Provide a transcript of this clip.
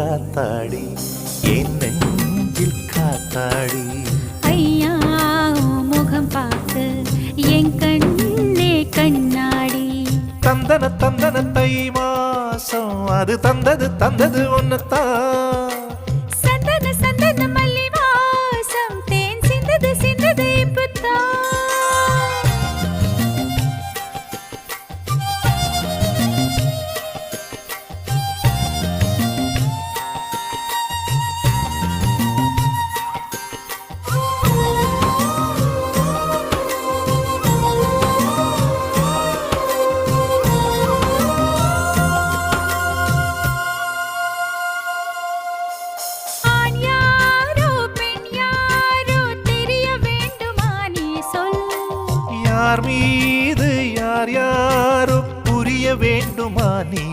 ஆத்தாடி என் நெஞ்சில் காத்தாடி. ஐயா முகம் பார்த்து என் கண்ணே கண்ணாடி. தந்தன தந்தன தை மாசம் அது தந்தது தந்தது ஒன்னத்தான் யார் மீது யார் யாரும் புரிய வேண்டுமா நீ?